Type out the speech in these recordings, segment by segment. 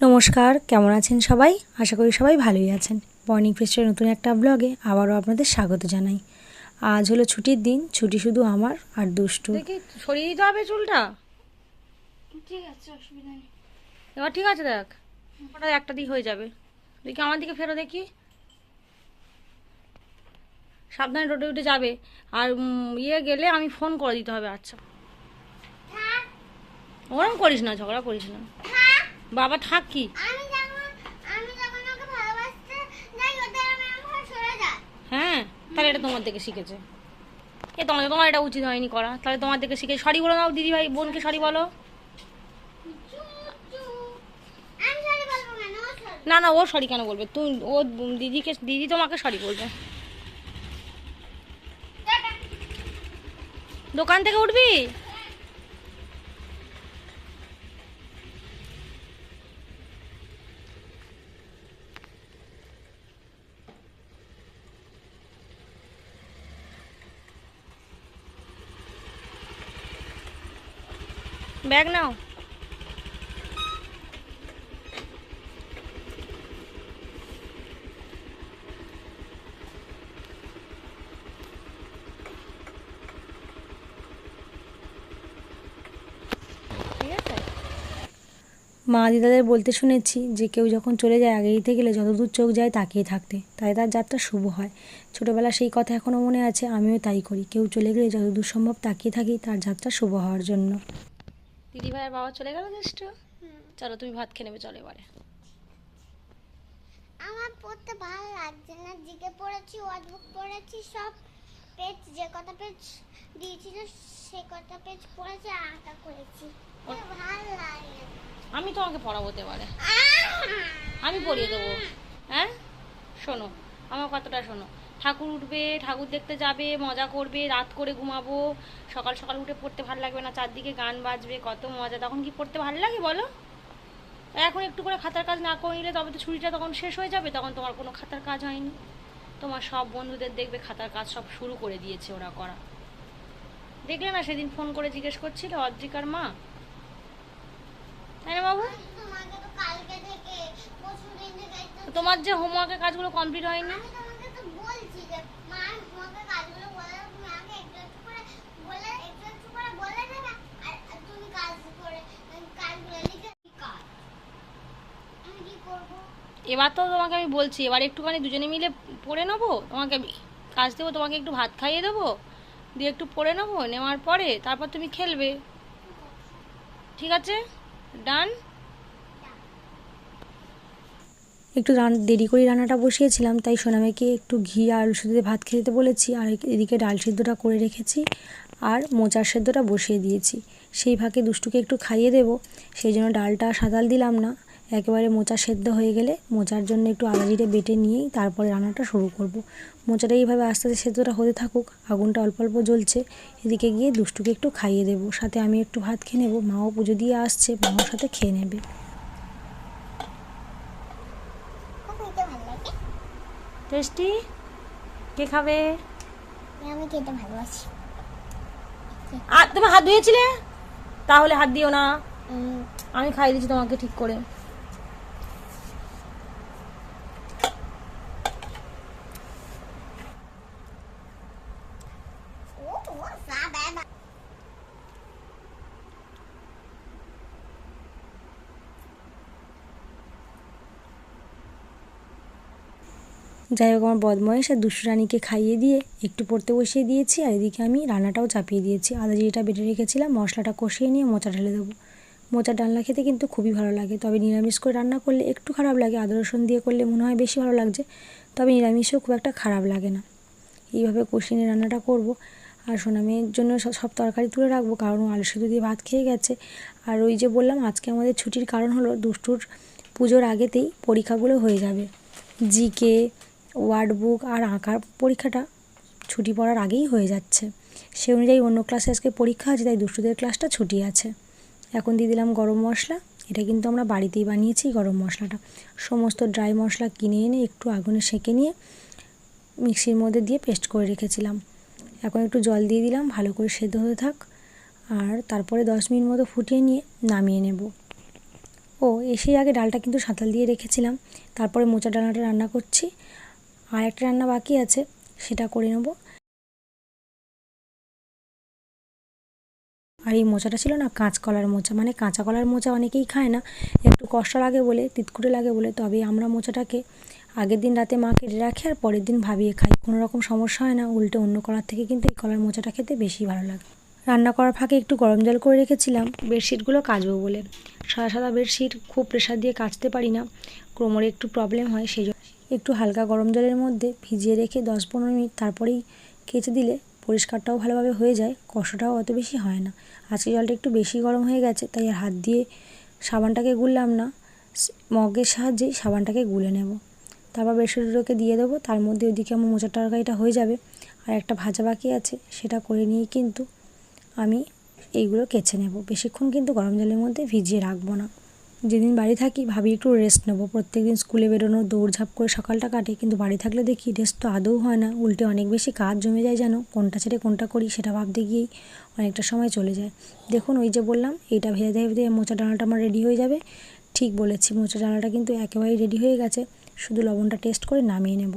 নমস্কার কেমন আছেন সবাই? আশা করি সবাই ভালোই আছেন। মর্নিং ফেস্টের নতুন একটা ব্লগে আবারও আপনাদের স্বাগত জানাই। আজ হলো ছুটির দিন ছুটি শুধু আমার আর দুষ্টু। দেখি সরিয়ে দিতে হবে চুলটা? ঠিক আছে অসুবিধা নেই। এবার ঠিক আছে দেখ ওটা একটা দিক হয়ে যাবে। দেখি আমার দিকে ফেরো দেখি। সাবধানে রোডে উঠে যাবে। আর ইয়ে গেলে আমি ফোন করে দিতে হবে আচ্ছা। ওরম করিস না ঝগড়া করিস না। বাবা থাক কি। হ্যাঁ তাহলে এটা তোমার থেকে শিখেছে। এ তোমার তোমার এটা উচিত হয়নি করা। তাহলে তোমার থেকে শিখে সরি বলো নাও দিদি ভাই বোনকে সরি বলো। না না ও সরি কেন বলবে? তুই ও দিদিকে দিদি তোমাকে সরি বলবে। দোকান থেকে উঠবি? ব্যাগ নাও। মা দিদাদের বলতে শুনেছি যে কেউ যখন চলে যায় আগে দিতে গেলে যতদূর চোখ যায় তাকিয়ে থাকতে। তাই তার যাত্রা শুভ হয়। ছোটোবেলা সেই কথা এখনও মনে আছে, আমিও তাই করি। কেউ চলে গেলে যতদূর সম্ভব তাকিয়ে থাকি, তার যাত্রা শুভ হওয়ার জন্য। দিদি ভাইয়ের বাবা চলে গেল জাস্ট চলো তুমি ভাত খেয়ে নেবে চলো এবারে। আমার পড়তে ভালো লাগছে না জিকে পড়েছি ওয়ার্ডবুক পড়েছি সব পেজ যে কটা পেজ দিয়েছিল সে কটা পেজ পড়েছি আঁকা করেছি। ভালো লাগে। আমি তোমাকে পড়াবো এবারে! আমি পড়িয়ে দেবো। হ্যাঁ? শোনো আমার কথাটা শোনো। ঠাকুর উঠবে ঠাকুর দেখতে যাবে মজা করবে রাত করে ঘুমাবো সকাল সকাল উঠে পড়তে ভালো লাগবে না চারদিকে গান বাজবে কত মজা তখন কি পড়তে ভালো লাগে বলো? এখন একটু করে খাতার কাজ না করে নিলে তবে তো ছুটিটা তখন শেষ হয়ে যাবে তখন তোমার কোনো খাতার কাজ হয়নি। তোমার সব বন্ধুদের দেখবে খাতার কাজ সব শুরু করে দিয়েছে ওরা করা। দেখলে না সেদিন ফোন করে জিজ্ঞেস করছিল অদ্রিকার মা। তাই না বাবু? তোমার যে হোমওয়ার্কের কাজগুলো কমপ্লিট হয়নি আমি তোমাকে তো বলছি যে মা তোমাকে কাজগুলো বলে দাও, তুমি আমাকে একটু একটু করে বলে একটু একটু করে বলে দেবে আর আর তুমি কাজ করে কাজগুলো লিখে কাজ আমি কি করব এবার তো তোমাকে আমি বলছি, এবার একটুখানি দুজনে মিলে পড়ে নেব, তোমাকে আমি কাজ দেবো, তোমাকে একটু ভাত খাইয়ে দেবো, দিয়ে একটু পড়ে নেব, নেওয়ার পরে তারপর তুমি খেলবে। ঠিক আছে? ডান একটু রান, দেরি করে রান্নাটা বসিয়েছিলাম, তাই সোনামেকে একটু ঘি আর আলু সেদ্ধ ভাত খেতে বলেছি, আর এদিকে ডাল সেদ্ধটা করে রেখেছি, আর মোচার সেদ্ধটা বসিয়ে দিয়েছি। সেই ভাগে দুষ্টুকে একটু খাইয়ে দেবো, সেই জন্য ডালটা সাদাল দিলাম না। একেবারে মোচা সেদ্ধ হয়ে গেলে মোচার জন্য একটু আদা জিরে বেটে নিয়েই তারপরে রান্নাটা শুরু করব। মোচাটা এইভাবে আস্তে আস্তে সেদ্ধটা হতে থাকুক আগুনটা অল্প অল্প জ্বলছে এদিকে গিয়ে দুষ্টুকে একটু খাইয়ে দেবো। সাথে আমি একটু ভাত খেয়ে নেব মাও পুজো দিয়ে আসছে মাও সাথে খেয়ে নেবে। টেস্টি? কে খাবে? আমি খেতে ভালোবাসি। আর তুমি হাত ধুয়েছিলে? তাহলে হাত দিও না। আমি খাইয়ে দিচ্ছি তোমাকে ঠিক করে ও ও সা বাবা যাই হোক, আমার বদমহেশ আর দুষ্টু রানীকে খাইয়ে দিয়ে একটু পড়তে বসিয়ে দিয়েছি আর এদিকে আমি রান্নাটাও চাপিয়ে দিয়েছি। আদা জিরেটা বেটে রেখেছিলাম, মশলাটা কষিয়ে নিয়ে মোচা ঢেলে দেবো। মোচার ডালনা খেতে কিন্তু খুবই ভালো লাগে, তবে নিরামিষ করে রান্না করলে একটু খারাপ লাগে, আদা রসুন দিয়ে করলে মনে হয় বেশি ভালো লাগছে, তবে নিরামিষেও খুব একটা খারাপ লাগে না। এইভাবে কষিয়ে নিয়ে রান্নাটা করব। আর সোনামের জন্য সব সব তরকারি তুলে রাখব, কারণ আলু সেদ্ধ দিয়ে ভাত খেয়ে গেছে। আর ওই যে বললাম, আজকে আমাদের ছুটির কারণ হলো দুষ্টুর পুজোর আগেতেই পরীক্ষাগুলো হয়ে যাবে। জিকে ওয়ার্ড বুক আর আঁকার পরীক্ষাটা ছুটি পড়ার আগেই হয়ে যাচ্ছে। সে অনুযায়ী অন্য ক্লাসে আজকে পরীক্ষা আছে, তাই দুষ্টুদের ক্লাসটা ছুটি আছে। এখন দিয়ে দিলাম গরম মশলা, এটা কিন্তু আমরা বাড়িতেই বানিয়েছি গরম মশলাটা। সমস্ত ড্রাই মশলা কিনে এনে একটু আগুনে সেঁকে নিয়ে মিক্সির মধ্যে দিয়ে পেস্ট করে রেখেছিলাম। এখন একটু জল দিয়ে দিলাম, ভালো করে সেদ্ধ হতে থাক। আর তারপরে দশ মিনিট মতো ফুটিয়ে নিয়ে নামিয়ে নেব। ও, এসেই আগে ডালটা কিন্তু সাঁতাল দিয়ে রেখেছিলাম। তারপরে মোচা ডালনাটা রান্না করছি। আর একটা রান্না বাকি আছে, সেটা করে নেব। আর এই মোচাটা ছিল না, কাঁচকলার মোচা। মানে কাঁচা কলার মোচা অনেকেই খায় না, একটু কষ্ট লাগে বলে, তিতকুটে লাগে বলে। তবে আমরা মোচাটাকে আগের দিন রাতে মা কেটে রাখে আর পরের দিন ভাবিয়ে খাই। কোনো রকম সমস্যা হয় না, উল্টে অন্য কলার থেকে কিন্তু এই কলার মোচাটা খেতে বেশি ভালো লাগে। রান্না করার ফাঁকে একটু গরম জল করে রেখেছিলাম, বেডশিটগুলো কাচবো বলে। সাদা সাদা বেডশিট, খুব প্রেশার দিয়ে কাচতে পারি না কোমরে একটু প্রবলেম হয়, সেই জন্য একটু হালকা গরম জলের মধ্যে ভিজিয়ে রেখে দশ পনেরো মিনিট তারপরেই কেচে দিলে পরিষ্কারটাও ভালোভাবে হয়ে যায় কষ্টটাও অত বেশি হয় না। আজকে জলটা একটু বেশি গরম হয়ে গেছে, তাই আর হাত দিয়ে সাবানটাকে গুললাম না। মগের সাহায্যেই সাবানটাকে গুলে নেব। তারপর বেডশিটগুলোকে দিয়ে দেবো, তার মধ্যে ওইদিকে আমার মোচার তরকারিটা হয়ে যাবে। আর একটা ভাজা বাকি আছে, সেটা করে নিয়েই কিন্তু আমি এইগুলো কেচে নেব। বেশিক্ষণ কিন্তু গরম জলের মধ্যে ভিজিয়ে রাখব না। যেদিন বাড়ি থাকি ভাবি একটু রেস্ট নেব। প্রত্যেক দিন স্কুলে বেরোনো দৌড়ঝাঁপ করে সকালটা কাটে, কিন্তু বাড়ি থাকলে দেখি রেস্ট তো আদৌ হয় না। উল্টে অনেক বেশি কাজ জমে যায় যেন, কোনটা ছেড়ে কোনটা করি সেটা ভাবতে গিয়েই অনেকটা সময় চলে যায়। দেখুন ওই যে বললাম, এইটা ভেজে ভেজে মোচা ডানাটা আমার রেডি হয়ে যাবে। ঠিক বলেছি মোচা ডানাটা কিন্তু একেবারেই রেডি হয়ে গেছে। শুধু লবণটা টেস্ট করে নামিয়ে নেব।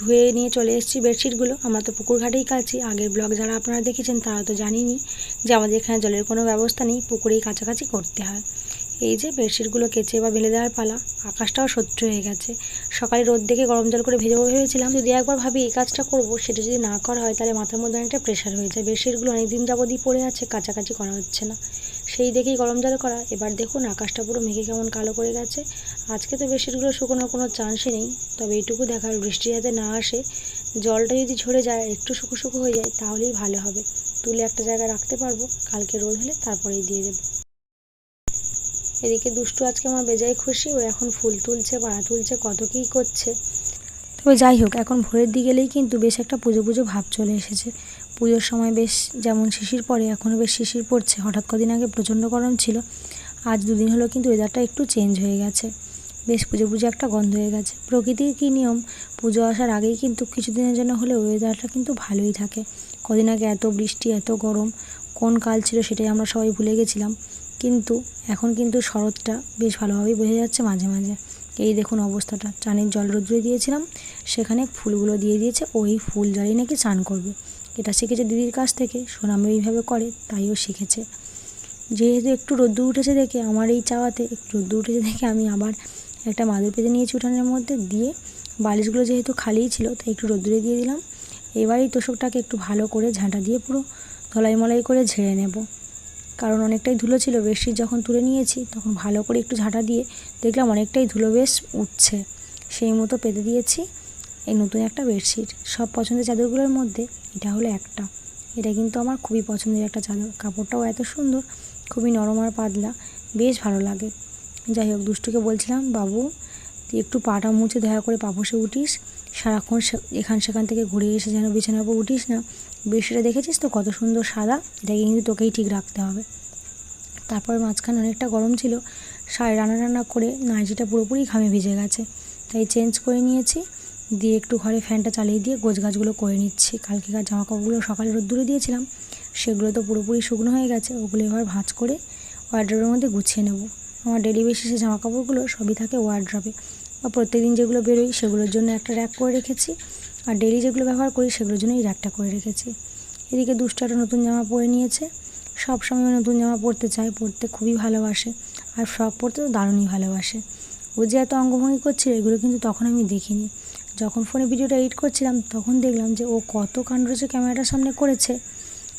ধুয়ে নিয়ে চলে এসেছি বেডশিটগুলো। আমরা তো পুকুর ঘাটেই কাছি। আগের ব্লগ যারা আপনারা দেখেছেন, তারা তো জানেনই যে আমাদের এখানে জলের কোনো ব্যবস্থা নেই। পুকুরেই কাছাকাছি করতে হয়। এই যে বেডশিটগুলো কেচে বা ভেলে দেওয়ার পালা, আকাশটাও সহ্য হয়ে গেছে। সকালে রোদ দেখে গরম জল করে ভেজাবো ভেবেছিলাম যদি একবার ভাবি এই কাজটা করব, সেটা যদি না করা হয়, তাহলে মাথার মধ্যে অনেকটা প্রেশার হয়ে যায়। বেডশিটগুলো অনেক দিন যাবতই পড়ে আছে, কাছাকাছি করা হচ্ছে না। সেই দেখেই গরম জল করা। এবার দেখুন, আকাশটা পুরো মেঘে কেমন কালো করে গেছে। আজকে তো বেডশিটগুলো শুকোনোর কোনো চান্সই নেই। তবে এইটুকু দেখার, বৃষ্টি যাতে না আসে, জলটা যদি ঝরে যায়, একটু শুকো শুকো হয়ে যায়, তাহলেই ভালো হবে। তুলে একটা জায়গায় রাখতে পারব, কালকে রোদ হলে তারপরেই দিয়ে দেবো। এদিকে দুষ্টু আজকে আমার বেজায় খুশি, ও এখন ফুল তুলছে, পাড়া তুলছে, কত কী করছে। তবে যাই হোক, এখন ভোরের দিকে গেলেই কিন্তু বেশ একটা পুজো পুজো ভাব চলে এসেছে। পুজোর সময় বেশ যেমন শিশির পরে এখনও বেশ শিশির পড়ছে। হঠাৎ কদিন আগে প্রচণ্ড গরম ছিল। আজ দুদিন হলো কিন্তু ওয়েদারটা একটু চেঞ্জ হয়ে গেছে। বেশ পুজো পুজো একটা গন্ধ হয়ে গেছে। প্রকৃতির কী নিয়ম? পুজো আসার আগেই কিন্তু কিছুদিনের জন্য হলে ওয়েদারটা কিন্তু ভালোই থাকে। কদিন আগে এত বৃষ্টি, এত গরম, কোন কাল ছিল সেটাই আমরা সবাই ভুলে গেছিলাম। কিন্তু এখন কিন্তু শরৎটা বেশ ভালোভাবেই বোঝা যাচ্ছে মাঝে মাঝে। এই দেখুন অবস্থাটা। চানের জল রোদ্রে দিয়েছিলাম, সেখানে ফুলগুলো দিয়ে দিয়েছে, ওই ফুল জলেই নাকি স্নান করবে। এটা শিখেছে দিদির কাছ থেকে, সোনামে এইভাবে করে, তাইও শিখেছে। যেহেতু একটু রোদ্দুর উঠেছে দেখে, আমার এই চাওয়াতে একটু রোদ্দুর উঠেছে দেখে আমি আবার একটা মাদুর পেতে নিয়েছি উঠানের মধ্যে দিয়ে, বালিশগুলো যেহেতু খালিই ছিল, তাই একটু রোদ্দুরে দিয়ে দিলাম। এবার এই তোষকটাকে একটু ভালো করে ঝাঁটা দিয়ে পুরো ধলাই মলাই করে ঝেড়ে নেব। কারণ অনেকটাই ধুলো ছিল, বেডশিট যখন তুলে নিয়েছি, তখন ভালো করে একটু ঝাঁটা দিয়ে দেখলাম অনেকটাই ধুলো বেশ উঠছে। সেই মতো পেতে দিয়েছি। এই নতুন একটা বেডশিট। সব পছন্দের চাদরগুলোর মধ্যে এটা হলো একটা। এটা কিন্তু আমার খুবই পছন্দের একটা চাদর। কাপড়টাও এত সুন্দর, খুবই নরম আর পাতলা, বেশ ভালো লাগে। যাই হোক, দুষ্টুকে বলছিলাম, বাবু, তুই একটু পাটা মুছে দয়া করে পাপসে উঠিস। সারাক্ষণ এখান সেখান থেকে ঘুরে এসে যেন বিছানার উপর উঠিস না। বেডশিটটা দেখেছিস তো কত সুন্দর সাদা? এটাকে কিন্তু তোকেই ঠিক রাখতে হবে। তারপরে মাঝখানে অনেকটা গরম ছিল। সারে রান্না রান্না করে নাইটিটা পুরোপুরি ঘামে ভিজে গেছে। তাই চেঞ্জ করে নিয়েছি। দিয়ে একটু ঘরে ফ্যানটা চালিয়ে দিয়ে গোছ গাছগুলো করে নিচ্ছি। কালকেকার জামা কাপড়গুলো সকালে রোদ্দুরে দিয়েছিলাম, সেগুলো তো পুরোপুরি শুকনো হয়ে গেছে, ওগুলো এবার ভাঁজ করে ওয়ার্ড্রবের মধ্যে গুছিয়ে নেব। আমার ডেলি বেসিসে জামা কাপড়গুলো সবই থাকে ওয়ার্ড্রবে বা প্রত্যেকদিন যেগুলো বেরোই সেগুলোর জন্য একটা র্যাক করে রেখেছি, আর ডেলি যেগুলো ব্যবহার করি সেগুলোর জন্য এই র্যাকটা করে রেখেছি। এদিকে দুষ্টু একটা নতুন জামা পরে নিয়েছে সব সময় নতুন জামা পরতে চায়, পরতে খুবই ভালোবাসে, আর ফ্রক পরতে তো দারুণই ভালোবাসে। ও যে এত অঙ্গভঙ্গি করছিল, এগুলো কিন্তু তখন আমি দেখিনি। যখন ফোনে ভিডিওটা এডিট করছিলাম, তখন দেখলাম যে ও কত কাণ্ড যে ক্যামেরাটার সামনে করেছে,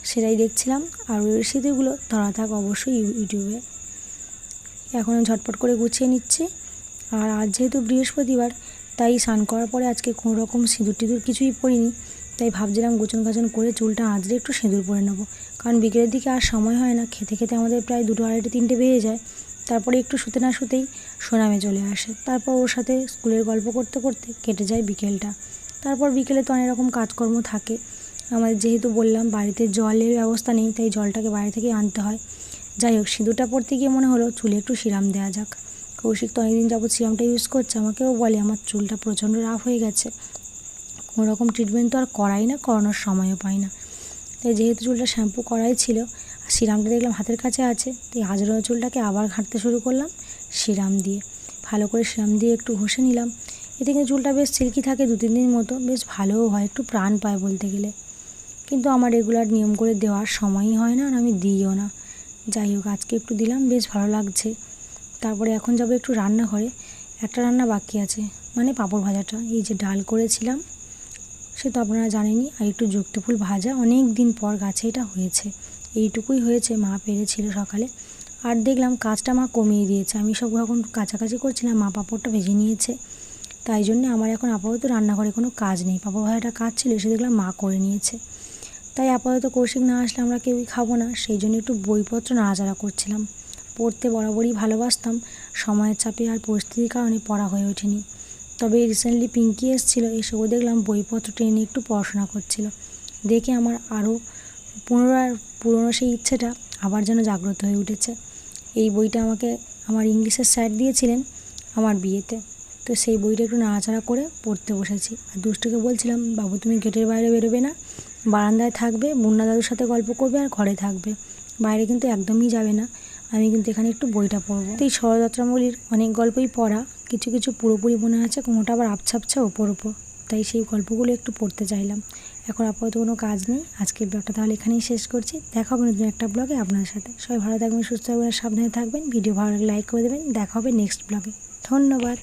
সেটাই দেখছিলাম। আর ওই রেসিপিগুলো ধরা থাক অবশ্যই ইউটিউবে। এখন ঝটপট করে গুছিয়ে নিচ্ছি। আর আজ যেহেতু বৃহস্পতিবার, তাই স্নান করার পরে আজকে কোনো রকম সিঁদুর টিঁদুর কিছুই পরিনি। তাই ভাবছিলাম গোছন গাছন করে চুলটা আঁচড়ে একটু সিঁদুর পরে নেব। কারণ বিকেলের দিকে আর সময় হয় না, খেতে খেতে আমাদের প্রায় দুটো আড়াইটে তিনটে বেজে যায়। তারপরে একটু শুতে না শুতেই সোনামে চলে আসে। তারপর ওর সাথে স্কুলের গল্প করতে করতে কেটে যায় বিকেলটা। তারপর বিকেলে তো অনেক রকম কাজকর্ম থাকে। আমাদের যেহেতু বললাম বাড়িতে জলের ব্যবস্থা নেই, তাই জলটাকে বাইরে থেকে আনতে হয়। যাই হোক, সিঁদুরটা পড়তে গিয়ে মনে হলো চুলে একটু সিরাম দেওয়া যাক। কৌশিক তো অনেকদিন যাবত সিরামটা ইউজ করছে, আমাকেও বলে আমার চুলটা প্রচণ্ড রাফ হয়ে গেছে। কোনো রকম ট্রিটমেন্ট তো আর করাই না, করানোর সময়ও পাই না। তাই যেহেতু চুলটা শ্যাম্পু করাই ছিল সিরামটা দেখলাম হাতের কাছে আছে। তো এই আজরানো চুলটাকে আবার ঘাঁটতে শুরু করলাম সিরাম দিয়ে। ভালো করে সিরাম দিয়ে একটু ঘষে নিলাম। এতে কিন্তু চুলটা বেশ সিল্কি থাকে দু তিন দিন মতো, বেশ ভালোও হয়, একটু প্রাণ পায় বলতে গেলে। কিন্তু আমার রেগুলার নিয়ম করে দেওয়ার সময়ই হয় না আর আমি দিইও না। যাই হোক, আজকে একটু দিলাম, বেশ ভালো লাগছে। তারপরে এখন যাব একটু রান্নাঘরে। একটা রান্না বাকি আছে মানে পাঁপড় ভাজাটা। এই যে ডাল করেছিলাম, সে তো আপনারা জানেনই, আর একটু যুক্ত ফুল ভাজা। অনেক দিন পর গাছে এটা হয়েছে। এইটুকুই হয়েছে, মা পেরেছিল সকালে। আর দেখলাম কাজটা মা কমিয়ে দিয়েছে। আমি সব এখন কাছাকাছি করছিলাম, মা পাঁপড়টা ভেজে নিয়েছে। তাই জন্য আমার এখন আপাতত রান্নাঘরে কোনো কাজ নেই। পাঁপড় ভাজাটা কাজ ছিল এসে দেখলাম মা করে নিয়েছে। তাই আপাতত কৌশিক না আসলে আমরা কেউই খাব না। সেই জন্য একটু বইপত্র নাড়াচাড়া করছিলাম। পড়তে বরাবরই ভালোবাসতাম। সময়ের চাপে আর পরিস্থিতির কারণে পড়া হয়ে ওঠেনি। তবে রিসেন্টলি পিঙ্কি এসেছিল এসেও দেখলাম বইপত্র টেনে একটু পড়াশোনা করছিল। দেখে আমার আরও পুনরায় পুরনো সেই ইচ্ছেটা আবার যেন জাগ্রত হয়ে উঠেছে। এই বইটা আমাকে আমার ইংলিশের স্যার দিয়েছিলেন আমার বিয়েতে। তো সেই বইটা একটু নাড়াচাড়া করে পড়তে বসেছি। আর দুষ্টুকে বলছিলাম, বাবু, তুমি গেটের বাইরে বেরোবে না। বারান্দায় থাকবে, মুন্না দাদুর সাথে গল্প করবে আর ঘরে থাকবে। বাইরে কিন্তু একদমই যাবে না। আমি কিন্তু এখানে একটু বইটা পড়ব। এই শরৎচন্দ্রমৌলির অনেক গল্পই পড়া। কিছু কিছু পুরোপুরি মনে আছে, কোনোটা আবার আপছাপছা ওপর ওপর। তাই সেই গল্পগুলো একটু পড়তে চাইলাম। এখন আপাতত কোনো কাজ নেই। আজকের ব্লগটা তাহলে এখানেই শেষ করছি। দেখা হবে নতুন একটা ব্লগে আপনার সাথে। সবাই ভালো থাকবেন, সুস্থ থাকবেন সাবধানে থাকবেন। ভিডিও ভালো লাইক করে দেবেন। দেখা হবে নেক্সট ব্লগে। ধন্যবাদ।